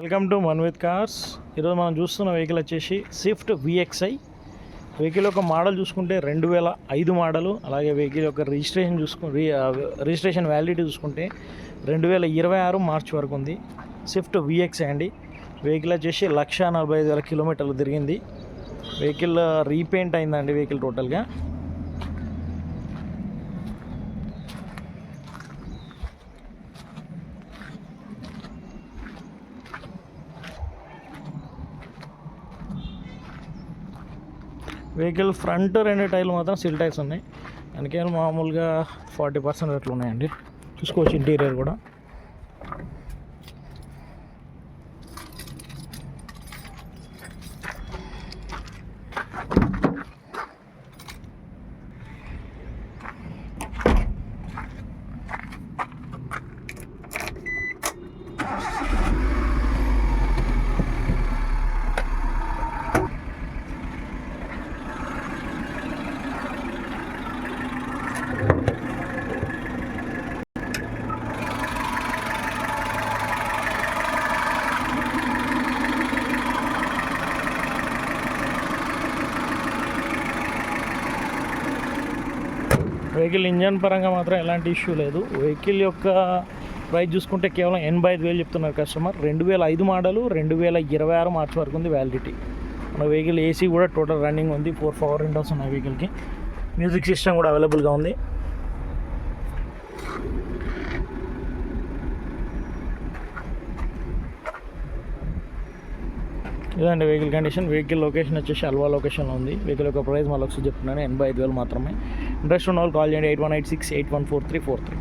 Welcome to man with cars. ఈరోజు మనం చూస్తున్న వెహికల్ వచ్చేసి స్విఫ్ట్ విఎక్స్ఐ వెహికల్ యొక్క మోడల్ చూసుకుంటే రెండు వేల ఐదు మోడలు అలాగే వెహికల్ యొక్క రిజిస్ట్రేషన్ చూసుకు రిజిస్ట్రేషన్ వ్యాలిడిటీ చూసుకుంటే రెండు వేల ఇరవై ఆరు మార్చ్ వరకు ఉంది. స్విఫ్ట్ విఎక్స్ఐ అండి. వెహికల్ వచ్చేసి లక్ష నలభై ఐదు వేల కిలోమీటర్లు తిరిగింది. వెహికల్ రీపెయింట్ అయిందండి వెహికల్ టోటల్గా. వెహికల్ ఫ్రంట్ రెండు టైర్లు మాత్రం సిల్ టైర్స్ ఉన్నాయి. అందుకే మామూలుగా ఫార్టీ పర్సెంట్ అట్లా ఉన్నాయండి చూసుకోవచ్చు ఇంటీరియర్ కూడా. వెహికల్ ఇంజన్ పరంగా మాత్రం ఎలాంటి ఇష్యూ లేదు. వెహికల్ యొక్క ప్రైస్ చూసుకుంటే కేవలం ఎనభై ఐదు వేలు చెప్తున్నారు కస్టమర్. రెండు వేల ఐదు మోడలు రెండు వేల ఇరవై ఆరు మార్చి వరకు ఉంది వ్యాలిడిటీ. మన వెహికల్ ఏసీ కూడా టోటల్ రన్నింగ్ ఉంది ఫోర్ పవర్ విండోస్ ఉన్నాయి వెహికల్కి. మ్యూజిక్ సిస్టమ్ కూడా అవైలబుల్గా ఉంది. ఇదండి వెహికల్ కండిషన్ వెహికల్ లొకేషన్ వచ్చేసి అల్వా లొకేషన్లో ఉంది. వెహికల్ యొక్క ప్రైస్ మళ్ళీ ఒకసారి చెప్తున్నాను ఎనభై ఐదు వేలు మాత్రమే. Interest on all call and eight one eight six eight one four three four three